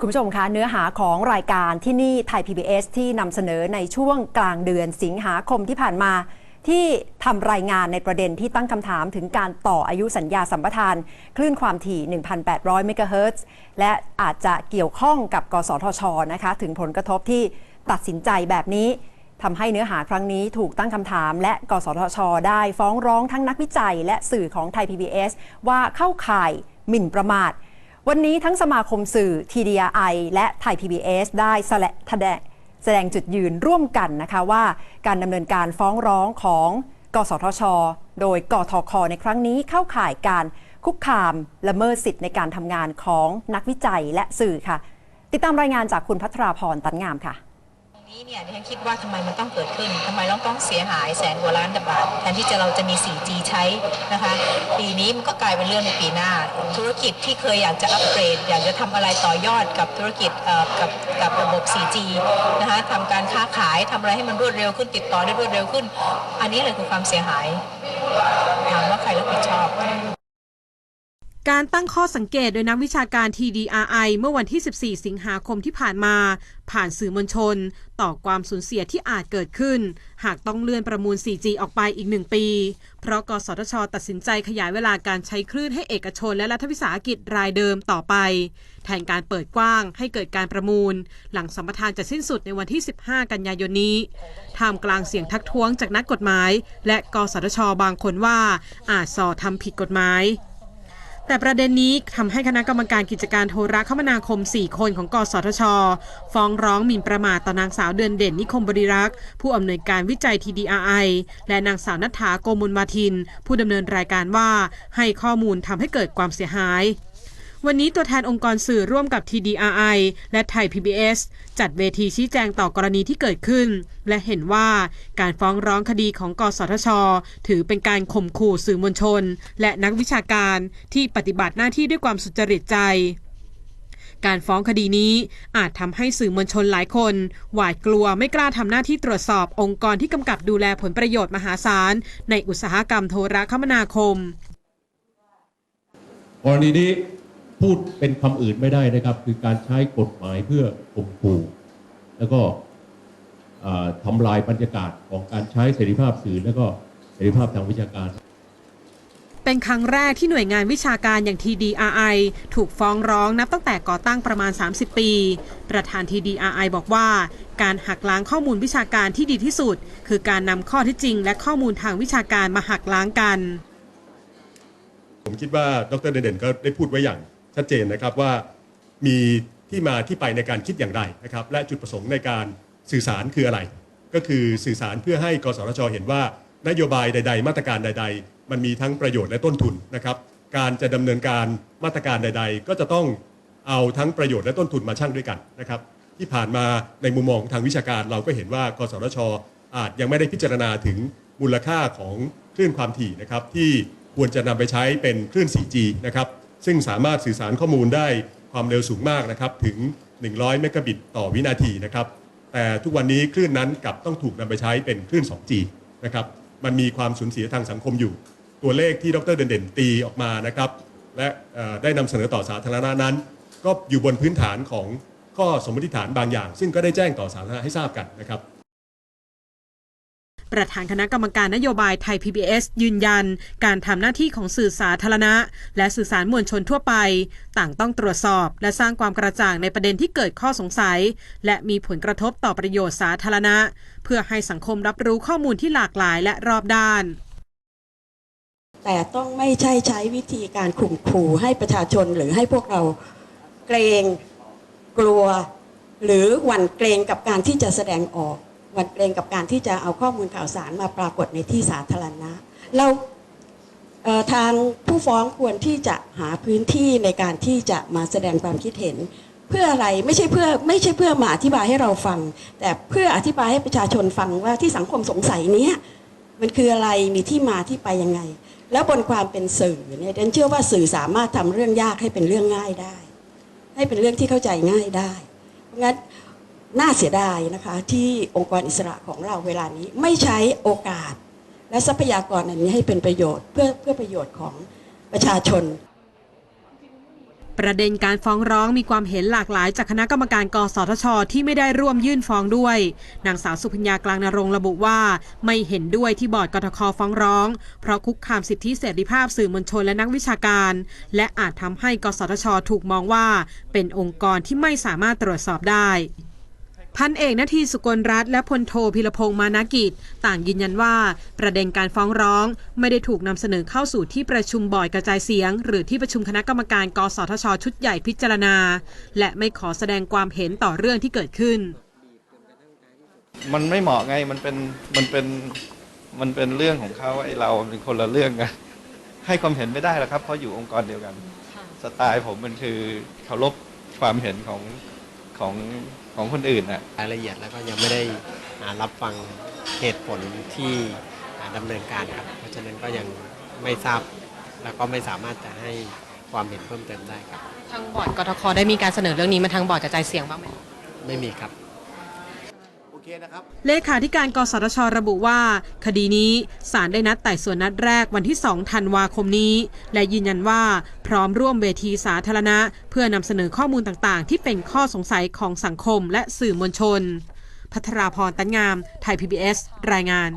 คุณผู้ชมคะเนื้อหาของรายการที่นี่ไทย PBS ที่นำเสนอในช่วงกลางเดือนสิงหาคมที่ผ่านมา ที่ทำรายงานในประเด็นที่ตั้งคำถามถึงการต่ออายุสัญญาสัมปทาน คลื่นความถี่ 1,800 เมกะเฮิรตซ์และอาจจะเกี่ยวข้องกับกสทชนะคะ ถึงผลกระทบที่ตัดสินใจแบบนี้ทำให้เนื้อหาครั้งนี้ถูกตั้งคำถาม และกสทช ได้ฟ้องร้องทั้งนักวิจัย และสื่อของไทย PBS ว่าเข้าข่ายหมิ่นประมาท วันนี้ทั้งสมาคมสื่อ TDI และไทย PBS ได้แสดงแสดงแสดงจุดยืนร่วมกันนะคะว่าการดำเนินการฟ้องร้องของกสทช โดยกทคในครั้งนี้เข้าข่ายการคุกคามละเมิดสิทธิ์ในการทำงานของนักวิจัยและสื่อค่ะ ติดตามรายงานจากคุณพัทราพรตันงามค่ะ นี้เนี่ยดิฉันคิดว่าทำไมมันต้องเกิดขึ้นทำไมเราต้องเสียหายแสนกว่าล้านบาทแทนที่จะเราจะมี 4G ใช้นะคะ ปีนี้มันก็กลายเป็นเรื่องในปีหน้า ธุรกิจที่เคยอยากจะอัปเกรด อยากจะทำอะไรต่อยอดกับธุรกิจกับกับระบบ 4G นะคะทำการค้าขายทำอะไรให้มันรวดเร็วขึ้นติดต่อได้รวดเร็วขึ้น อันนี้เลยคือความเสียหายถามว่าใครรับผิดชอบ การตั้งข้อสังเกตโดยนักวิชาการ TDRI เมื่อวันที่ 14 สิงหาคมที่ผ่านมา ผ่านสื่อมวลชน ต่อความสูญเสียที่อาจเกิดขึ้น หากต้องเลื่อนประมูล 4G ออกไปอีกหนึ่งปี เพราะกสทช ตัดสินใจขยายเวลาการใช้คลื่นให้เอกชนและรัฐวิสาหกิจรายเดิมต่อไป แทนการเปิดกว้างให้เกิดการประมูล หลังสัมปทานจะสิ้นสุดในวันที่ 15 กันยายนนี้ท่ามกลางเสียงทักท้วงจากนักกฎหมาย และกสทช บางคนว่าอาจส่อทำผิดกฎหมาย แต่ประเด็นนี้ทำให้คณะกรรมการกิจการโทรคมนาคม 4 คนของกสทช ฟ้องร้องหมิ่นประมาทต่อนางสาวเดือนเด่นนิคมบริรักษ์ ผู้อำนวยการวิจัย TDRI และนางสาวนัฐาโกมุลมาทิน ผู้ดำเนินรายการว่าให้ข้อมูลทำให้เกิดความเสียหาย วันนี้ตัวแทนองค์กรสื่อร่วมกับ TDRI และไทย PBS จัดเวทีชี้แจงต่อกรณีที่เกิดขึ้น และเห็นว่าการฟ้องร้องคดีของกสทช ถือเป็นการข่มขู่สื่อมวลชน และนักวิชาการที่ปฏิบัติหน้าที่ด้วยความสุจริตใจการฟ้องคดีนี้อาจทำให้สื่อมวลชนหลายคน หวาดกลัวไม่กล้าทำหน้าที่ตรวจสอบองค์กรที่กำกับดูแลผลประโยชน์มหาศาล ในอุตสาหกรรมโทรคมนาคมกรณีนี้ พูดเป็นคำอื่นไม่ได้นะครับ คือการใช้กฎหมายเพื่อข่มขู่แล้วก็อ่าทำลายบรรยากาศของการใช้เสรีภาพสื่อแล้วก็เสรีภาพทางวิชาการ เป็นครั้งแรกที่หน่วยงานวิชาการอย่าง TDRI ถูกฟ้องร้องนับตั้งแต่ก่อตั้งประมาณ 30 ปี ประธาน TDRI บอกว่า การหักล้างข้อมูลวิชาการที่ดีที่สุด คือการนำข้อเที่จริง และข้อมูลทางวิชาการมาหักล้างกัน ผมคิดว่าดรเด่นๆก็ได้พูดไว้อย่าง ชัดเจนนะครับว่ามีที่มาที่ไปในการคิดอย่างไรนะครับและจุดประสงค์ในการสื่อสารคืออะไร ก็คือสื่อสารเพื่อให้กสทชเห็นว่า นโยบายใด ๆ มาตรการใด ๆ มันมีทั้งประโยชน์และต้นทุนนะครับการจะดำเนินการมาตรการใด ๆ ก็จะต้องเอาทั้งประโยชน์และต้นทุนมาชั่งด้วยกันนะครับที่ผ่านมาในมุมมองทางวิชาการเราก็เห็นว่ากสทช อาจยังไม่ได้พิจารณาถึงมูลค่าของคลื่นความถี่นะครับที่ควรจะนำไปใช้เป็นคลื่น 4G นะครับ ซึ่งสามารถสื่อสารข้อมูลได้ความเร็วสูงมากนะครับถึง 100 เมกะบิตต่อวินาทีนะครับแต่ทุกวันนี้คลื่นนั้นกลับต้องถูกนำไปใช้เป็นคลื่น 2G นะครับมันมีความสูญเสียทางสังคมอยู่ ตัวเลขที่ดรเด่นๆตีออกมานะครับและได้นำเสนอต่อสาธารณะนั้น ก็อยู่บนพื้นฐานของข้อสมมติฐานบางอย่าง ซึ่งก็ได้แจ้งต่อสาธารณะให้ทราบกันนะครับ ประธานคณะกรรมการนโยบายไทย PBS ยืนยัน การทำหน้าที่ของสื่อสาธารณะ และสื่อสารมวลชนทั่วไป ต่างต้องตรวจสอบ และสร้างความกระจ่างในประเด็นที่เกิดข้อสงสัย และมีผลกระทบต่อประโยชน์สาธารณะ เพื่อให้สังคมรับรู้ข้อมูลที่หลากหลายและรอบด้านแต่ต้องไม่ใช่ใช้วิธีการข่มขู่ให้ประชาชนหรือให้พวกเราเกรงกลัว หรือหวั่นเกรงกับการที่จะแสดงออก หวั่นเกรงกับการที่จะเอาข้อมูลข่าวสารมาปรากฏในที่สาธารณะ เราเทางผู้ฟ้องควรที่จะหาพื้นที่ในการที่จะมาแสดงความคิดเห็น เพื่ออะไรไม่ใช่เพื่อไม่ใช่เพื่อมาอธิบายให้เราฟัง แต่เพื่ออธิบายให้ประชาชนฟังว่าที่สังคมสงสัยนี้มันคืออะไรมีที่มาที่ไปยังไง แล้วบนความเป็นสื่อเนี่ยเดนเชื่อว่าสื่อสามารถทำเรื่องยากให้เป็นเรื่องง่ายได้ ให้เป็นเรื่องที่เข้าใจง่ายได้ เพราะงั้น น่าเสียดายนะคะ ที่องค์กรอิสระของเราเวลานี้ไม่ใช้โอกาส และทรัพยากรอันนี้ให้เป็นประโยชน์เพื่อเพื่อประโยชน์ของประชาชน ประเด็นการฟ้องร้องมีความเห็นหลากหลายจากคณะกรรมการกสทช ที่ไม่ได้ร่วมยื่นฟ้องด้วย นางสาวสุพิญญากลางนรงระบุว่าไม่เห็นด้วยที่บอร์ดกทคฟ้องร้อง เพราะคุกคามสิทธิเสรีภาพสื่อมวลชนและนักวิชาการ และอาจทำให้กสทช ถูกมองว่า เป็นองค์กรที่ไม่สามารถตรวจสอบได้ พันเอกนาทีสุกลรัตน์และพลโทพิรพงษ์มานากิจ ต่างยืนยันว่า ประเด็นการฟ้องร้อง ไม่ได้ถูกนำเสนอเข้าสู่ที่ประชุมบอร์ดกระจายเสียง หรือที่ประชุมคณะกรรมการกสทช ชุดใหญ่พิจารณา และไม่ขอแสดงความเห็นต่อเรื่องที่เกิดขึ้น มันไม่เหมาะไงมันเป็นมันเป็นมันเป็นเรื่องของเขาไอ้เราเป็นคนละเรื่องกันให้ความเห็นไม่ได้หรอกครับเพราะอยู่องค์กรเดียวกัน สไตล์ผมมันคือเคารพความเห็นของของ ของคนอื่นน่ะรายละเอียดแล้วก็ยังไม่ได้อ่ารับฟังเหตุผลที่อ่าดำเนินการครับ เพราะฉะนั้นก็ยังไม่ทราบแล้วก็ไม่สามารถจะให้ความเห็นเพิ่มเติมได้ครับ ทางบอร์ดกทคได้มีการเสนอเรื่องนี้มาทางบอร์ดกระจายเสียงบ้างไหมไม่มีครับ เลขาธิการกสทช ระบุว่า คดีนี้ศาลได้นัดไต่สวนนัดแรกวันที่ 2 ธันวาคมนี้ และยืนยันว่าพร้อมร่วมเวทีสาธารณะ เพื่อนำเสนอข้อมูลต่างๆ ที่เป็นข้อสงสัยของสังคมและสื่อมวลชน พัทราพรตันงาม ไทย PBS รายงาน